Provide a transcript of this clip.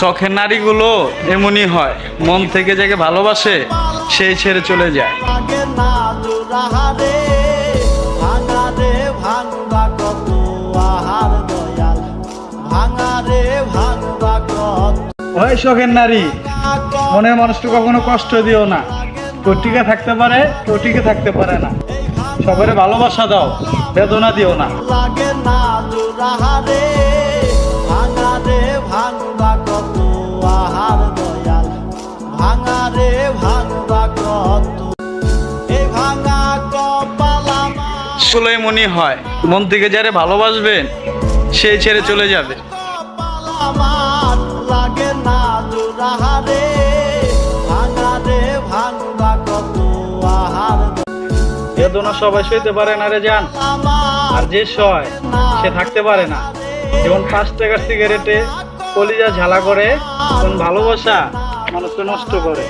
শখের নারীগুলো এমনই হয় মন থেকে যাকে ভালোবাসে সেই ছেড়ে চলে যায়। ওই শখের নারী মনের মানুষকে কখনো কষ্ট দিও না। কেউ টিকে থাকতে পারে কেউ টিকে থাকতে পারে না। সবারে ভালোবাসা দাও বেদনা দিও না। লাগে না রে ভাঙবা কত এই ভাঙা মনে হয় মন থেকে যারে ভালোবাসবেন সেই ছেড়ে চলে যাবে। আমার লাগে না দুরাহারে। ভাঙা রে ভাঙবা কত আহার বেদনা সবাই সইতে পারে না রে জান আমার আর যে সয় সে থাকতে পারে না। যেমন পাঁচ টাকার সিগারেটে কলিজা ঝালা করে তেমন ভালোবাসা মানুষকে নষ্ট করে।